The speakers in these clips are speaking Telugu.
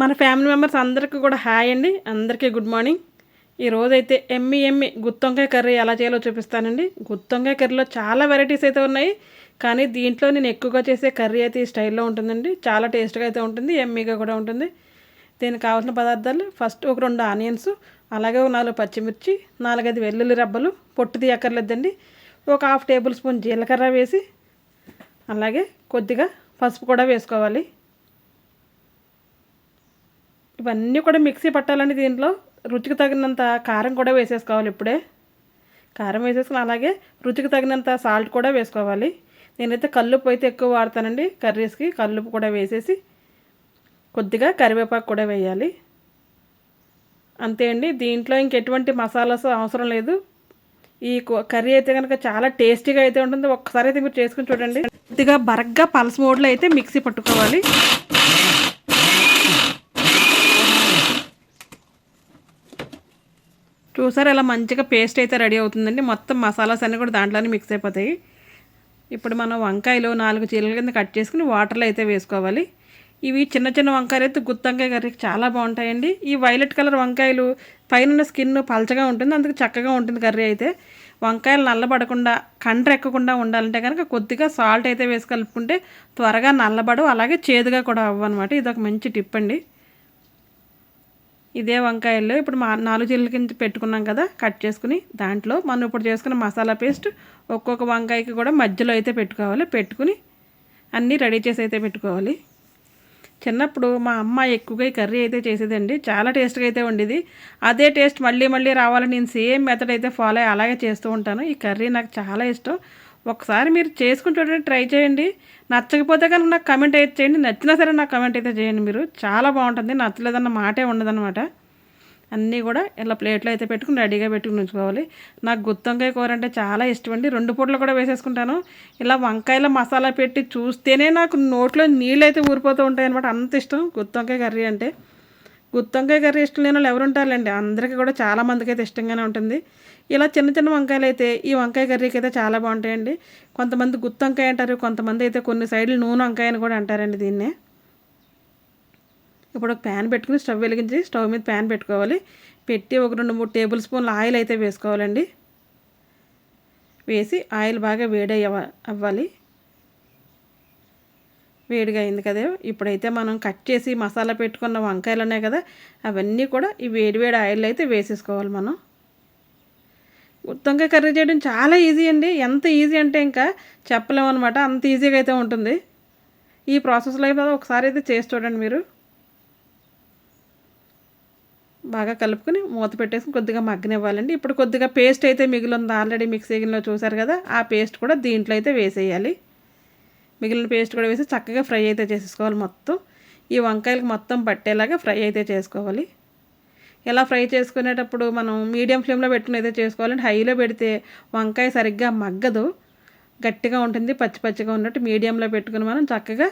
మన ఫ్యామిలీ మెంబర్స్ అందరికీ కూడా హాయ్ అండి. అందరికీ గుడ్ మార్నింగ్ ఈరోజైతే ఎమ్మి ఎమ్మి గుత్తొంకాయ కర్రీ ఎలా చేయాలో చూపిస్తానండి. గుత్తొంకాయ కర్రీలో చాలా వెరైటీస్ అయితే ఉన్నాయి. కానీ దీంట్లో నేను ఎక్కువగా చేసే కర్రీ అయితే ఈ స్టైల్లో ఉంటుందండి. చాలా టేస్ట్గా అయితే ఉంటుంది ఎమ్మీగా కూడా ఉంటుంది. దీనికి కావాల్సిన పదార్థాలు ఫస్ట్ ఒక రెండు ఆనియన్స్ అలాగే ఒక నాలుగు పచ్చిమిర్చి నాలుగైదు వెల్లుల్లి రబ్బలు పొట్టు తీయక్కర్లేదండి. ఒక హాఫ్ టేబుల్ స్పూన్ జీలకర్ర వేసి అలాగే కొద్దిగా పసుపు కూడా వేసుకోవాలి. ఇవన్నీ కూడా మిక్సీ పట్టాలండి దీంట్లో. రుచికి తగినంత కారం కూడా వేసేసుకోవాలి ఇప్పుడే. కారం వేసేసుకుని అలాగే రుచికి తగినంత సాల్ట్ కూడా వేసుకోవాలి. నేనైతే కల్లుపు అయితే ఎక్కువ వాడతానండి కర్రీస్కి. కల్లుపు కూడా వేసేసి కొద్దిగా కరివేపాకు కూడా వేయాలి. అంతే అండి. దీంట్లో ఇంకెటువంటి మసాలాస్ అవసరం లేదు. ఈ కర్రీ అయితే కనుక చాలా టేస్టీగా అయితే ఉంటుంది. ఒక్కసారి అయితే మీరు చేసుకుని చూడండి. కొద్దిగా బరగ్గా పల్స్ మోడ్లో అయితే మిక్సీ పట్టుకోవాలి. చూసారు ఇలా మంచిగా పేస్ట్ అయితే రెడీ అవుతుందండి. మొత్తం మసాలాస్ అన్నీ కూడా దాంట్లోనే మిక్స్ అయిపోతాయి. ఇప్పుడు మనం వంకాయలు నాలుగు చీరల కింద కట్ చేసుకుని వాటర్లో అయితే వేసుకోవాలి. ఇవి చిన్న చిన్న వంకాయలు అయితే గుత్తంకాయ కర్రీకి చాలా బాగుంటాయండి. ఈ వైలెట్ కలర్ వంకాయలు పైన స్కిన్ పలచగా ఉంటుంది అందుకు చక్కగా ఉంటుంది కర్రీ అయితే. వంకాయలు నల్లబడకుండా కండ్రెక్కకుండా ఉండాలంటే కనుక కొద్దిగా సాల్ట్ అయితే వేసి కలుపుకుంటే త్వరగా నల్లబడవు అలాగే చేదుగా కూడా అవ్వనమాట. ఇది ఒక మంచి టిప్ అండి. ఇదే వంకాయల్లో ఇప్పుడు మా నాలుగు చిల్లుల కింద పెట్టుకున్నాం కదా కట్ చేసుకుని దాంట్లో మనం ఇప్పుడు చేసుకున్న మసాలా పేస్ట్ ఒక్కొక్క వంకాయకి కూడా మధ్యలో అయితే పెట్టుకోవాలి. పెట్టుకుని అన్నీ రెడీ చేసి అయితే పెట్టుకోవాలి. చిన్నప్పుడు మా అమ్మ ఎక్కువగా ఈ కర్రీ అయితే చేసేదండి. చాలా టేస్ట్గా అయితే ఉండేది అదే టేస్ట్ మళ్ళీ మళ్ళీ రావాలని నేను సేమ్ మెథడ్ అయితే ఫాలో అలాగే చేస్తూ ఉంటాను. ఈ కర్రీ నాకు చాలా ఇష్టం. ఒకసారి మీరు చేసుకుని చూడండి ట్రై చేయండి. నచ్చకపోతే కనుక నాకు కమెంట్ అయితే చేయండి. నచ్చినా సరే నాకు కమెంట్ అయితే చేయండి మీరు. చాలా బాగుంటుంది. నచ్చలేదన్న మాటే ఉండదన్నమాట. అన్నీ కూడా ఇలా ప్లేట్లో అయితే పెట్టుకుని రెడీగా పెట్టుకుని ఉంచుకోవాలి. నాకు గుత్తొంకాయ కూర అంటే చాలా ఇష్టం అండి. రెండు పూటలు కూడా వేసేసుకుంటాను. ఇలా వంకాయల మసాలా పెట్టి చూస్తేనే నాకు నోట్లో నీళ్ళు అయితే ఊరిపోతూ ఉంటాయి అనమాట అంత ఇష్టం గుత్తొంకాయ కర్రీ అంటే. గుత్తొంకాయ కర్రీ ఇష్టం లేని వాళ్ళు ఎవరు ఉంటారులేండి అందరికీ కూడా చాలా మందికి అయితే ఇష్టంగానే ఉంటుంది. ఇలా చిన్న చిన్న వంకాయలు అయితే ఈ వంకాయ కర్రీకి అయితే చాలా బాగుంటాయండి. కొంతమంది గుత్తి వంకాయ అంటారు కొంతమంది అయితే కొన్ని సైడ్లు నూనె వంకాయ అని కూడా అంటారండి దీన్నే. ఇప్పుడు ఒక ప్యాన్ పెట్టుకుని స్టవ్ వెలిగించి స్టవ్ మీద ప్యాన్ పెట్టుకోవాలి. పెట్టి ఒక రెండు మూడు టేబుల్ స్పూన్లు ఆయిల్ అయితే వేసుకోవాలండి. వేసి ఆయిల్ బాగా వేడి అవ్వాలి వేడిగా అయింది కదా. ఇప్పుడైతే మనం కట్ చేసి మసాలా పెట్టుకున్న వంకాయలు ఉన్నాయి కదా అవన్నీ కూడా ఈ వేడివేడి ఆయిల్ అయితే వేసేసుకోవాలి మనం. గుత్తంకాయ కర్రీ చేయడం చాలా ఈజీ అండి. ఎంత ఈజీ అంటే ఇంకా చెప్పలేము అనమాట అంత ఈజీగా అయితే ఉంటుంది. ఈ ప్రాసెస్లో అయితే ఒకసారి అయితే చేసి చూడండి మీరు. బాగా కలుపుకొని మూత పెట్టేసి కొద్దిగా మగ్గనివ్వాలండి. ఇప్పుడు కొద్దిగా పేస్ట్ అయితే మిగిలింది ఆల్రెడీ మిక్సీలో చూసారు కదా ఆ పేస్ట్ కూడా దీంట్లో అయితే వేసేయాలి. మిగిలిన పేస్ట్ కూడా వేసి చక్కగా ఫ్రై అయితే చేసేసుకోవాలి మొత్తం. ఈ వంకాయలకు మొత్తం పట్టేలాగా ఫ్రై అయితే చేసుకోవాలి. ఇలా ఫ్రై చేసుకునేటప్పుడు మనం మీడియం ఫ్లేమ్లో పెట్టుకుని అయితే చేసుకోవాలంటే హైలో పెడితే వంకాయ సరిగ్గా మగ్గదు. గట్టిగా ఉంటుంది పచ్చి పచ్చిగా ఉన్నట్టు మీడియంలో పెట్టుకుని మనం చక్కగా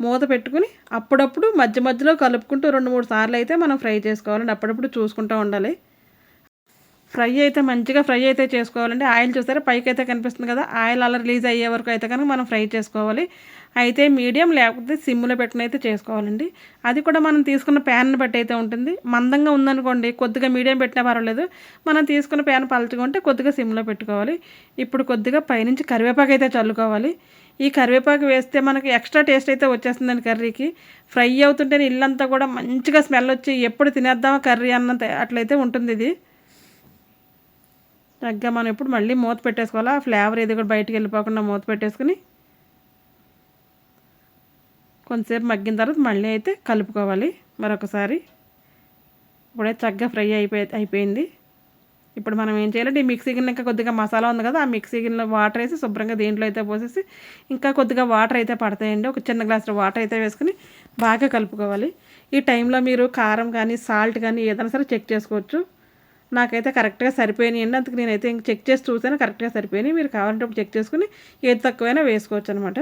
మూత పెట్టుకుని అప్పుడప్పుడు మధ్య మధ్యలో కలుపుకుంటూ రెండు మూడు సార్లు అయితే మనం ఫ్రై చేసుకోవాలండి. అప్పుడప్పుడు చూసుకుంటూ ఉండాలి. ఫ్రై అయితే మంచిగా ఫ్రై అయితే చేసుకోవాలండి. ఆయిల్ చూసారా పైకి అయితే కనిపిస్తుంది కదా ఆయిల్ అలా రిలీజ్ అయ్యే వరకు అయితే కనుక మనం ఫ్రై చేసుకోవాలి. అయితే మీడియం లేకపోతే సిమ్లో పెట్టుకుని అయితే చేసుకోవాలండి. అది కూడా మనం తీసుకున్న ప్యాన్ని బట్టి అయితే ఉంటుంది. మందంగా ఉందనుకోండి కొద్దిగా మీడియం పెట్టినా పర్వాలేదు. మనం తీసుకున్న ప్యాన్ పలచగా ఉంటే కొద్దిగా సిమ్లో పెట్టుకోవాలి. ఇప్పుడు కొద్దిగా పైనుంచి కరివేపాకు అయితే చల్లుకోవాలి. ఈ కరివేపాకు వేస్తే మనకి ఎక్స్ట్రా టేస్ట్ అయితే వచ్చేస్తుందండి కర్రీకి. ఫ్రై అవుతుంటేనే ఇల్లంతా కూడా మంచిగా స్మెల్ వచ్చి ఎప్పుడు తినేద్దామా కర్రీ అన్నంత అట్లయితే ఉంటుంది ఇది. తగ్గ మనం ఇప్పుడు మళ్ళీ మూత పెట్టేసుకోవాలి? ఆ ఫ్లేవర్ ఇది కూడా బయటికి వెళ్ళిపోకుండా మూత పెట్టేసుకుని కొంతసేపు మగ్గిన తర్వాత మళ్ళీ అయితే కలుపుకోవాలి. మరొకసారి ఇప్పుడే చక్కగా ఫ్రై అయిపోయి అయిపోయింది. ఇప్పుడు మనం ఏం చేయాలంటే ఈ మిక్సీ గిన్నె ఇంకా కొద్దిగా మసాలా ఉంది కదా ఆ మిక్సీ గిన్నెలో వాటర్ వేసి శుభ్రంగా దీంట్లో అయితే పోసేసి ఇంకా కొద్దిగా వాటర్ అయితే పడతాయండి. ఒక చిన్న గ్లాసులో వాటర్ అయితే వేసుకుని బాగా కలుపుకోవాలి. ఈ టైంలో మీరు కారం కానీ సాల్ట్ కానీ ఏదైనా సరే చెక్ చేసుకోవచ్చు. నాకైతే కరెక్ట్గా సరిపోయినాయి అండి. అందుకు నేనైతే ఇంక చెక్ చేసి చూసాను కరెక్ట్గా సరిపోయినాయి. మీరు కావాలంటే చెక్ చేసుకుని ఏది తక్కువైనా వేసుకోవచ్చు అనమాట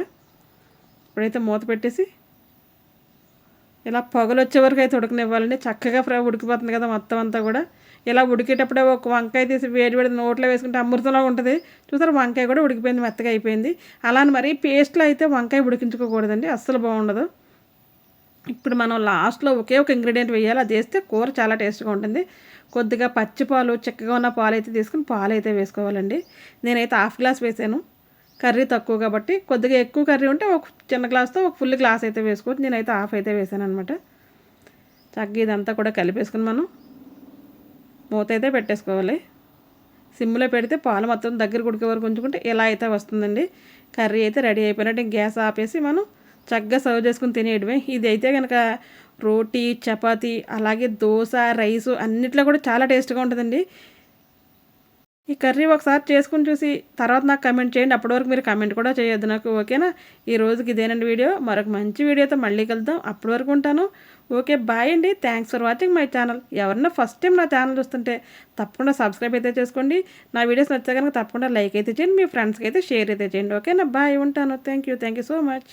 ఇప్పుడైతే మూత పెట్టేసి ఇలా పొగలు వచ్చే వరకు అయితే ఉడకనివ్వాలండి. చక్కగా ఫ్రై ఉడికిపోతుంది కదా మొత్తం అంతా కూడా. ఇలా ఉడికేటప్పుడే ఒక వంకాయ తీసి వేడి వేడి నోట్లో వేసుకుంటే అమృతంలో ఉంటుంది. చూసారు వంకాయ కూడా ఉడికిపోయింది మెత్తగా అయిపోయింది. అలానే మరి పేస్ట్లో అయితే వంకాయ ఉడికించుకోకూడదండి. అస్సలు బాగుండదు. ఇప్పుడు మనం లాస్ట్లో ఒకే ఒక ఇంగ్రీడియంట్ వేయాలి. అది వేస్తే కూర చాలా టేస్ట్గా ఉంటుంది. కొద్దిగా పచ్చి పాలు చిక్కగా ఉన్న పాలు అయితే తీసుకుని పాలు అయితే వేసుకోవాలండి. నేనైతే హాఫ్ గ్లాస్ వేసాను. కర్రీ తక్కువ కాబట్టి కొద్దిగా ఎక్కువ కర్రీ ఉంటే ఒక చిన్న గ్లాస్తో ఒక ఫుల్ గ్లాస్ అయితే వేసుకోవచ్చు. నేనైతే హాఫ్ అయితే వేసాను అనమాట చక్కగా ఇదంతా కూడా కలిపేసుకుని మనం మూత అయితే పెట్టేసుకోవాలి. సిమ్లో పెడితే పాలు మొత్తం దగ్గర కుడికే వరకు ఉంచుకుంటే ఇలా అయితే వస్తుందండి. కర్రీ అయితే రెడీ అయిపోయినట్టు గ్యాస్ ఆపేసి మనం చక్కగా సర్వ్ చేసుకుని తినేయడమే. ఇది అయితే కనుక రోటీ చపాతీ అలాగే దోశ రైసు అన్నిట్లో కూడా చాలా టేస్ట్గా ఉంటుందండి. ఈ కర్రీ ఒకసారి చేసుకుని చూసి తర్వాత నాకు కమెంట్ చేయండి. అప్పటి వరకు మీరు కమెంట్ కూడా చేయొద్దు నాకు ఓకేనా? ఈ రోజుకి ఇదేనండి వీడియో. మరొక మంచి వీడియోతో మళ్ళీ కలుద్దాం. అప్పటి వరకు ఉంటాను. ఓకే బాయ్ అండి. Thanks for watching my channel. ఎవరన్నా ఫస్ట్ టైం నా ఛానల్ చూస్తుంటే తప్పకుండా సబ్స్క్రైబ్ అయితే చేసుకోండి. నా వీడియోస్ నచ్చే కనుక తప్పకుండా లైక్ అయితే చేయండి. మీ ఫ్రెండ్స్కి అయితే షేర్ అయితే చేయండి. ఓకేనా? బాయ్ ఉంటాను. Thank you thank you so much.